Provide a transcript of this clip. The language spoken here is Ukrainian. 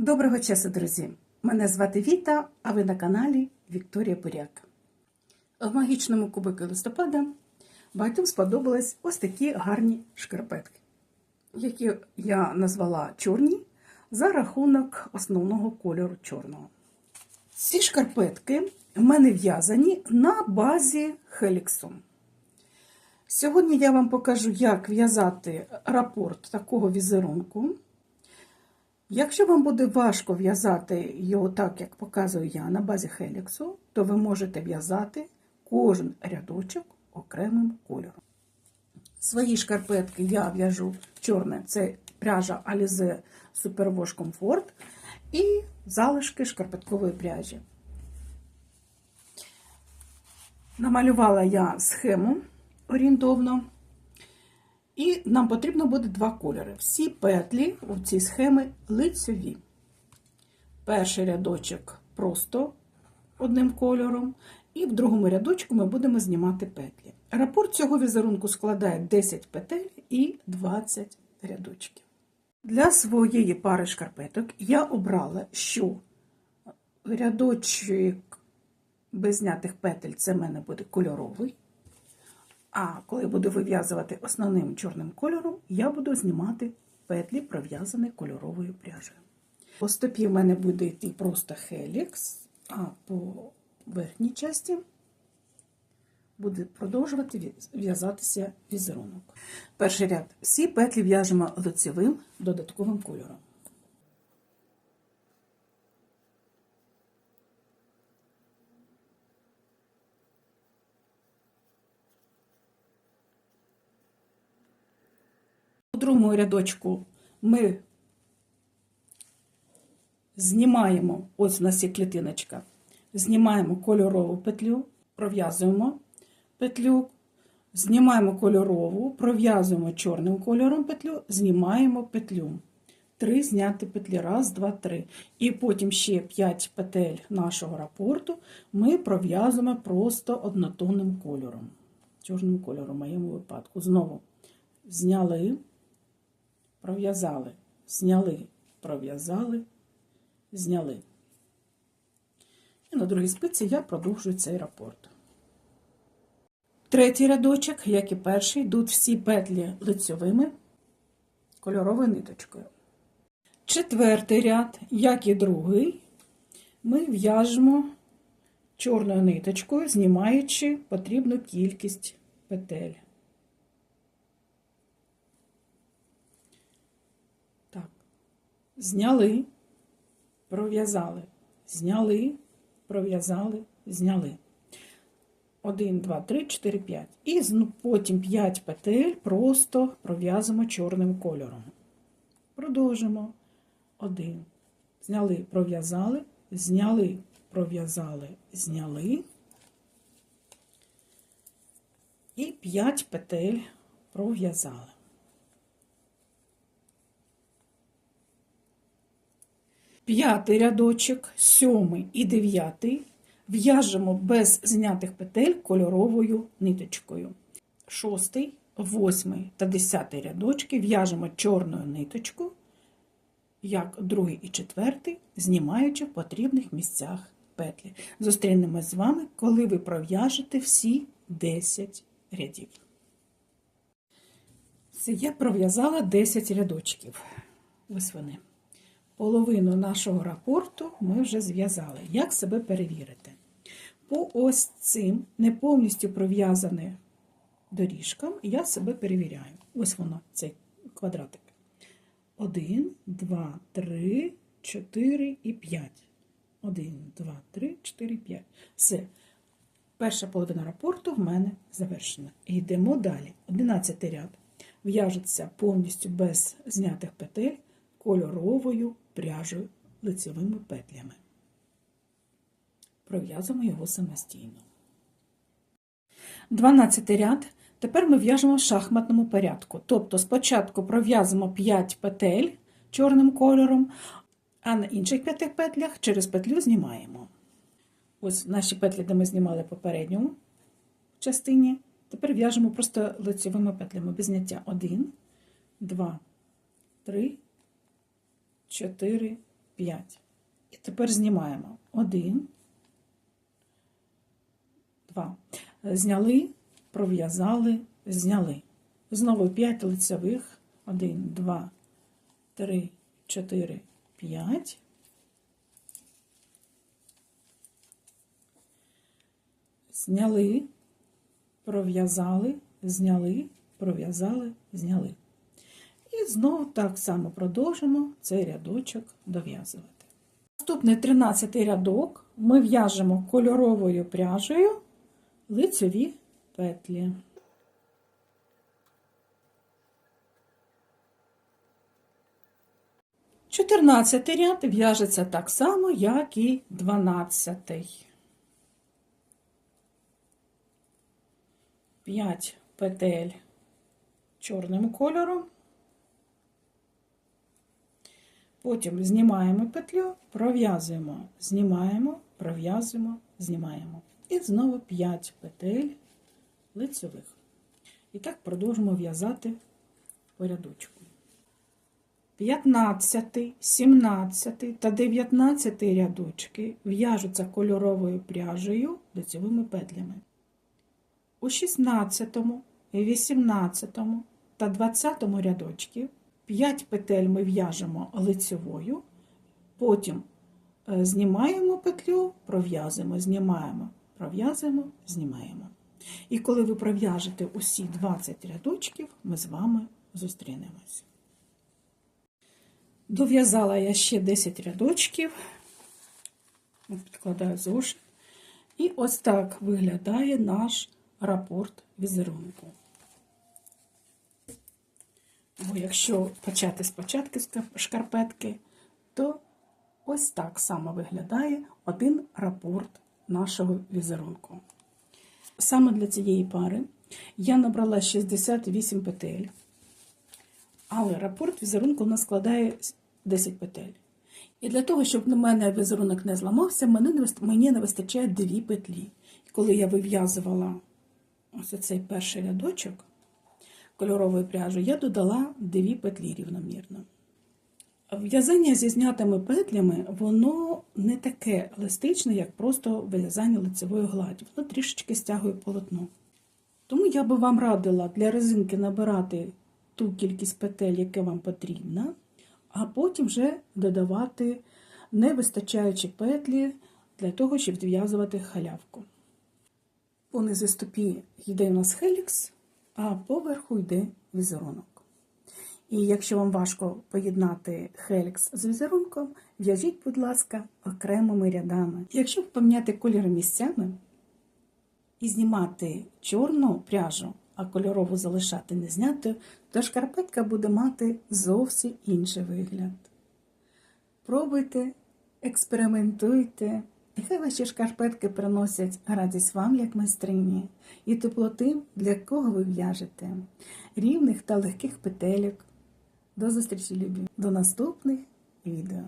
Доброго часу, друзі! Мене звати Віта, а ви на каналі Вікторія Буряк. В магічному кубику листопада багатьом сподобались ось такі гарні шкарпетки, які я назвала чорні за рахунок основного кольору чорного. Ці шкарпетки в мене в'язані на базі Хеліксу. Сьогодні я вам покажу, як в'язати рапорт такого візерунку. Якщо вам буде важко в'язати його так, як показую я на базі Хеліксу, то ви можете в'язати кожен рядочок окремим кольором. Свої шкарпетки я в'яжу чорне, це пряжа Alize Superwash Comfort і залишки шкарпеткової пряжі. Намалювала я схему орієнтовно. І нам потрібно буде два кольори. Всі петлі у цій схемі лицеві. Перший рядочок просто одним кольором, і в другому рядочку ми будемо знімати петлі. Рапорт цього візерунку складає 10 петель і 20 рядочків. Для своєї пари шкарпеток я обрала, що рядочок без знятих петель це в мене буде кольоровий. А коли буду вив'язувати основним чорним кольором, я буду знімати петлі, пров'язані кольоровою пряжею. По стопі в мене буде йти просто хелікс, а по верхній часті буде продовжувати в'язатися візерунок. Перший ряд. Всі петлі в'яжемо лицевим додатковим кольором. Другому рядочку ми знімаємо, ось у нас є клітиночка, знімаємо кольорову петлю, пров'язуємо петлю, знімаємо кольорову, пров'язуємо чорним кольором петлю, знімаємо петлю. Три зняти петлі. Раз, два, три. І потім ще 5 петель нашого рапорту ми пров'язуємо просто однотонним кольором. Чорним кольором в моєму випадку. Знову зняли пров'язали, зняли, пров'язали, зняли. І на другій спиці я продовжую цей рапорт. Третій рядочок, як і перший, йдуть всі петлі лицьовими кольоровою ниточкою. Четвертий ряд, як і другий, ми в'яжемо чорною ниточкою, знімаючи потрібну кількість петель. Зняли, пров'язали, зняли, пров'язали, зняли. 1, 2, 3, 4, 5. І потім 5 петель просто пров'язуємо чорним кольором. Продовжимо. 1. Зняли, пров'язали, зняли, пров'язали, зняли. І 5 петель пров'язали. П'ятий рядочок, сьомий і дев'ятий в'яжемо без знятих петель кольоровою ниточкою. Шостий, восьмий та десятий рядочки в'яжемо чорною ниточкою, як другий і четвертий, знімаючи в потрібних місцях петлі. Зустрінемось з вами, коли ви пров'яжете всі 10 рядів. Це я пров'язала 10 рядочків. Ось вони. Половину нашого рапорту ми вже зв'язали. Як себе перевірити? По ось цим не повністю пров'язаним доріжкам я себе перевіряю. Ось воно, цей квадратик. Один, два, три, чотири і п'ять. Один, два, три, чотири, п'ять. Все. Перша половина рапорту в мене завершена. йдемо далі. Одинадцятий ряд. В'яжеться повністю без знятих петель кольоровою пряжею лицевими петлями. Пров'язуємо його самостійно. 12 ряд. Тепер ми в'яжемо в шахматному порядку. Тобто спочатку пров'язуємо 5 петель чорним кольором, а на інших 5 петлях через петлю знімаємо. Ось наші петлі, де ми знімали попередньому частині. Тепер в'яжемо просто лицевими петлями без зняття. 1, 2, 3, 4, 5. І тепер знімаємо 1, 2. Зняли, пров'язали, зняли. Знову 5 лицевих. 1, 2, 3, 4, 5. Зняли, пров'язали, зняли, пров'язали, зняли. І знову так само продовжимо цей рядочок дов'язувати. Наступний 13 рядок ми в'яжемо кольоровою пряжею лицеві петлі. Чотирнадцятий ряд в'яжеться так само, як і дванадцятий. 5 петель чорним кольором. Потім знімаємо петлю, пров'язуємо, знімаємо, пров'язуємо, знімаємо. І знову 5 петель лицевих. І так продовжимо в'язати по рядочку. 15, 17 та 19 рядочки в'яжуться кольоровою пряжею лицевими петлями. У 16, 18 та 20 рядочків 5 петель ми в'яжемо лицевою, потім е, знімаємо петлю, пров'язуємо, знімаємо, пров'язуємо, знімаємо. І коли ви пров'яжете усі 20 рядочків, ми з вами зустрінемось. Дов'язала я ще 10 рядочків, підкладаю зошит. І ось так виглядає наш рапорт візерунку. Бо якщо почати спочатку з шкарпетки, то ось так само виглядає один рапорт нашого візерунку. Саме для цієї пари я набрала 68 петель, але рапорт візерунку у нас складає 10 петель. І для того, щоб на мене візерунок не зламався, мені не вистачає дві петлі. І коли я вив'язувала ось цей перший рядочок кольорової пряжі, я додала дві петлі рівномірно. В'язання зі знятими петлями, воно не таке еластичне, як просто в'язання лицевої гладі. Воно трішечки стягує полотно. Тому я би вам радила для резинки набирати ту кількість петель, яка вам потрібна, а потім вже додавати не вистачаючі петлі для того, щоб зв'язувати халявку. Понизу стопі йде у нас хелікс, а поверху йде візерунок. І якщо вам важко поєднати хелікс з візерунком, в'яжіть, будь ласка, окремими рядами. Якщо поміняти кольори місцями і знімати чорну пряжу, а кольорову залишати не знятою, то шкарпетка буде мати зовсім інший вигляд. Пробуйте, експериментуйте. Нехай ваші шкарпетки приносять радість вам, як майстрині, і теплоти, для кого ви в'яжете, рівних та легких петельок. До зустрічі, любі! До наступних відео!